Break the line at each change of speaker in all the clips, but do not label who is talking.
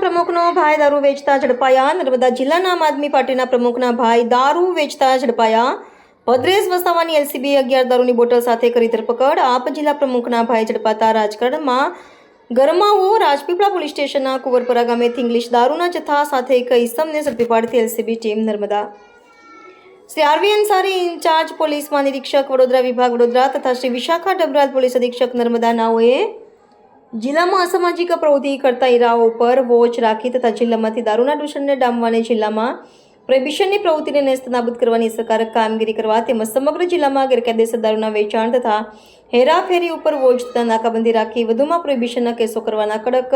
પ્રમુખનો ભાઈ દારૂ વેચતા ઝડપાયા. નર્મદા જિલ્લાના આમ આદમી પાર્ટીના પ્રમુખના ભાઈ દારૂ વેચતા ઝડપાયા. ભદ્રેશ વસાવાની એલસીબી અગિયાર દારૂની બોટલ સાથે કરી ધરપકડ. આપ જિલ્લા પ્રમુખના ભાઈ ઝડપાતા રાજકારણમાં ગરમાવો રાજપીપળા પોલીસ સ્ટેશનના કુંવરપરા ગામેથી ઇંગ્લિશ દારૂના જથ્થા સાથે એક ઇસમને ઝડપી પાડતી LCB team Narmada. Shri R V Ansari incharge police મહાનિરીક્ષક Vadodara વિભાગ વડોદરા તથા શ્રી વિશાખા ડબરાલ પોલીસ અધિક્ષક નર્મદા નાઓએ જિલ્લામાં અસામાજિક પ્રવૃત્તિ કરતા ઈરાઓ ઉપર વોચ રાખી તથા જિલ્લામાંથી દારૂના દૂષણને ડામવાની જિલ્લામાં પ્રોહિબિશનની પ્રવૃત્તિને નેસ્તનાબૂદ કરવાની અસરકારક કામગીરી કરવા તેમજ સમગ્ર જિલ્લામાં ગેરકાયદેસર દારૂના વેચાણ તથા હેરાફેરી ઉપર વોચ તથા નાકાબંધી રાખી વધુમાં પ્રોહિબિશનના કેસો કરવાના કડક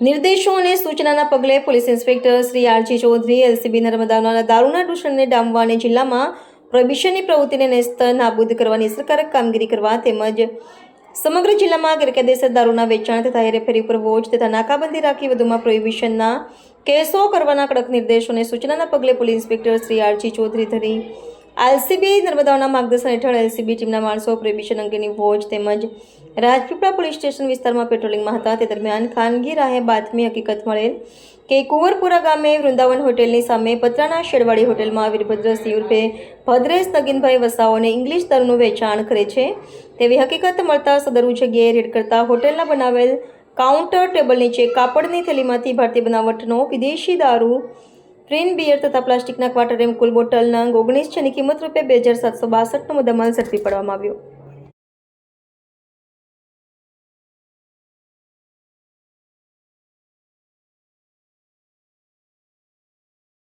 નિર્દેશો અને સૂચનાના પગલે police inspector Shri R G Chaudhary, LCB નર્મદાના દારૂના દૂષણને ડામવા અને જિલ્લામાં પ્રોહિબિશનની પ્રવૃત્તિને નેસ્ત નાબૂદ કરવાની અસરકારક કામગીરી કરવા તેમજ સમગ્ર જિલ્લામાં ગેરકાયદેસર દારૂના વેચાણ તથા હેરેફેરી ઉપર વોચ તથા નાકાબંધી રાખી વધુમાં પ્રોહિબિશનના કેસો કરવાના કડક નિર્દેશોને સૂચનાના પગલે police inspector Shri R G Chaudhary ધરી એલસીબી નર્મદાના માર્ગદર્શન હેઠળ એલસીબી ટીમના માણસો, પ્રોહિબિશન અંગેની વોચ તેમજ રાજપીપળા પોલીસ સ્ટેશન વિસ્તારમાં પેટ્રોલિંગમાં હતા. તે દરમિયાન ખાનગી રાહે બાતમી હકીકત મળેલ કે કુંવરપુરા ગામે વૃંદાવન હોટેલની સામે પતરાના શેડવાડી હોટેલમાં વીરભદ્રસિંહ ઉર્ફે ભદ્રેશ નગીનભાઈ વસાઓને ઇંગ્લિશ દરનું વેચાણ કરે છે. તેવી હકીકત મળતા સદરુ જગ્યાએ રેડ કરતા હોટેલના બનાવેલ કાઉન્ટર ટેબલ નીચે કાપડની થેલીમાંથી ભારતીય બનાવટનો વિદેશી દારૂ ટ્રેન બિયર તથા પ્લાસ્ટિકના ક્વાર્ટર એમ કુલ બોટલના અંગ ઓગણીસ અને કિંમત રૂપિયા બે હજાર સાતસો બાસઠનો મુદ્દામાલ ઝડપી પાડવામાં આવ્યો.